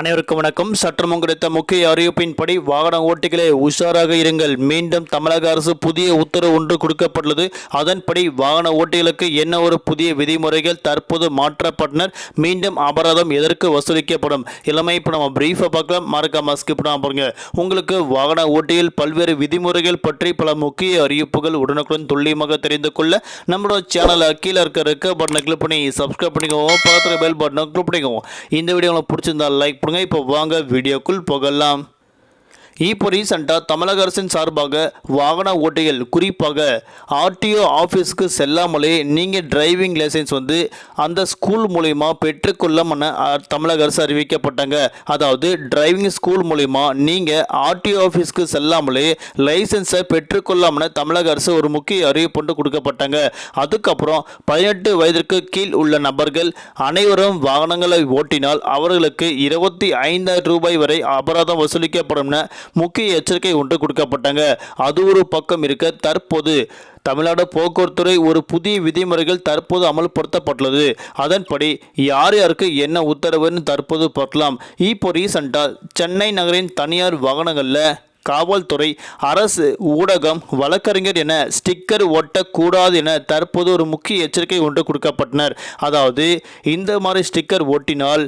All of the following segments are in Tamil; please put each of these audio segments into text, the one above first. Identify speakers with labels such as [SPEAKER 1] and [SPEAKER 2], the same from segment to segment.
[SPEAKER 1] அனைவருக்கும் வணக்கம். சற்றும் கிடைத்த முக்கிய அறிவிப்பின்படி வாகன ஓட்டிகளே உஷாராக இருங்கள். மீண்டும் தமிழக அரசு புதிய உத்தரவு ஒன்று கொடுக்கப்பட்டுள்ளது. அதன்படி வாகன ஓட்டிகளுக்கு என்ன ஒரு புதிய விதிமுறைகள்? தற்போது மாற்றப்பட்டனர். மீண்டும் அபராதம் எதற்கு வசூலிக்கப்படும்? இளமை இப்போ நம்ம பிரீஃபை பார்க்கலாம். மறக்காம ஸ்கிப் பண்ணாம பாருங்க. உங்களுக்கு வாகன ஓட்டியில் பல்வேறு விதிமுறைகள் பற்றி பல முக்கிய அறிவிப்புகள் உடனுக்குடன் துல்லியமாக தெரிந்து கொள்ள நம்மளோட சேனலை கீழே இருக்க இருக்க பட்டனை கிளிக் பண்ணி சப்ஸ்கிரைப் பண்ணிக்கோங்க. பக்கத்தில் பெல் பட்டனை கிளிக் பண்ணிக்கோங்க. இந்த வீடியோ உங்களுக்கு பிடிச்சிருந்தா லைக் பண்ணுங்க இப்போ வாங்க வீடியோக்குள் போகலாம். இப்போ ரீசெண்டாக தமிழக அரசின் சார்பாக வாகன ஓட்டிகள் குறிப்பாக ஆர்டிஓ ஆஃபீஸ்க்கு செல்லாமலே நீங்கள் டிரைவிங் லைசன்ஸ் வந்து அந்த ஸ்கூல் மூலிமா பெற்றுக்கொள்ளமன தமிழக அரசு அறிவிக்கப்பட்டாங்க. அதாவது டிரைவிங் ஸ்கூல் மூலிமா நீங்கள் ஆர்டிஓ ஆஃபீஸ்க்கு செல்லாமலே லைசன்ஸை பெற்றுக்கொள்ளாமன தமிழக அரசு ஒரு முக்கிய அறிவிப்புண்டு கொடுக்கப்பட்டாங்க. அதுக்கப்புறம் பதினெட்டு வயதிற்கு கீழ் உள்ள நபர்கள் அனைவரும் வாகனங்களை ஓட்டினால் அவர்களுக்கு இருபத்தி ஐந்தாயிரம் ரூபாய் வரை அபராதம் வசூலிக்கப்படும் என முக்கிய எச்சரிக்கை ஒன்று கொடுக்கப்பட்டாங்க. அது ஒரு பக்கம் இருக்க தற்போது தமிழ்நாடு போக்குவரத்துறை ஒரு புதிய விதிமுறைகள் தற்போது அமல்படுத்தப்பட்டுள்ளது. அதன்படி யார் யாருக்கு என்ன உத்தரவுன்னு தற்போது பார்க்கலாம். இப்போ ரீசண்டாக சென்னை நகரின் தனியார் வாகனங்களில் காவல்துறை அரசு ஊடகம் வழக்கறிஞர் என ஸ்டிக்கர் ஒட்டக்கூடாது என தற்போது ஒரு முக்கிய எச்சரிக்கை ஒன்று கொடுக்கப்பட்டனர். அதாவது இந்த மாதிரி ஸ்டிக்கர் ஒட்டினால்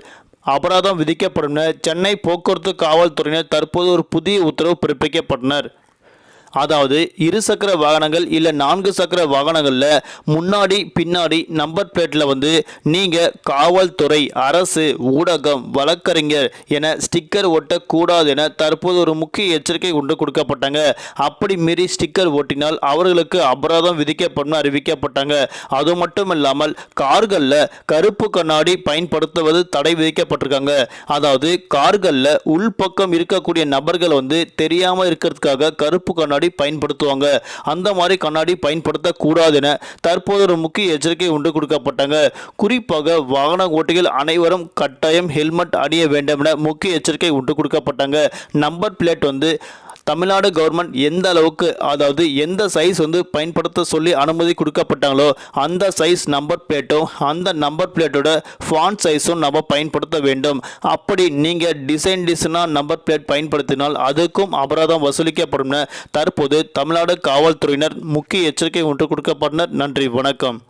[SPEAKER 1] அபராதம் விதிக்கப்படும் என சென்னை போக்குவரத்து காவல்துறையினர் தற்போது ஒரு புதிய உத்தரவு பிறப்பிக்கப்பட்டனர். அதாவது இருசக்கர வாகனங்கள் இல்லை நான்கு சக்கர வாகனங்களில் முன்னாடி பின்னாடி நம்பர் பிளேட்டில் வந்து நீங்கள் காவல்துறை அரசு ஊடகம் வழக்கறிஞர் என ஸ்டிக்கர் ஒட்டக்கூடாது என தற்போது ஒரு முக்கிய எச்சரிக்கை கொண்டு கொடுக்கப்பட்டாங்க. அப்படி மீறி ஸ்டிக்கர் ஒட்டினால் அவர்களுக்கு அபராதம் விதிக்கப்படும் அறிவிக்கப்பட்டாங்க. அது மட்டும் இல்லாமல் கார்களில் கருப்பு கண்ணாடி பயன்படுத்துவது தடை விதிக்கப்பட்டிருக்காங்க. அதாவது கார்களில் உள்பக்கம் இருக்கக்கூடிய நபர்கள் வந்து தெரியாமல் இருக்கிறதுக்காக கருப்பு கண்ணாடி பயன்படுத்துவாங்க. அந்த மாதிரி கண்ணாடி பயன்படுத்தக்கூடாது என தற்போது ஒரு முக்கிய எச்சரிக்கை ஒன்று கொடுக்கப்பட்டாங்க. குறிப்பாக வாகன ஓட்டிகள் அனைவரும் கட்டாயம் ஹெல்மெட் அணிய வேண்டும் என முக்கிய எச்சரிக்கை ஒன்று கொடுக்கப்பட்டாங்க. நம்பர் பிளேட் வந்து தமிழ்நாடு கவர்மெண்ட் எந்த அளவுக்கு அதாவது எந்த சைஸ் வந்து பயன்படுத்த சொல்லி அனுமதி கொடுக்கப்பட்டாங்களோ அந்த சைஸ் நம்பர் பிளேட்டும் அந்த நம்பர் பிளேட்டோட ஃபாண்ட் சைஸும் நம்ம பயன்படுத்த வேண்டும். அப்படி நீங்கள் டிசைன் டிசைனாக நம்பர் பிளேட் பயன்படுத்தினால் அதுக்கும் அபராதம் வசூலிக்கப்படும் தற்போது தமிழ்நாடு காவல்துறையினர் முக்கிய எச்சரிக்கை ஒன்று கொடுக்கப்பட்டனர் நன்றி வணக்கம்.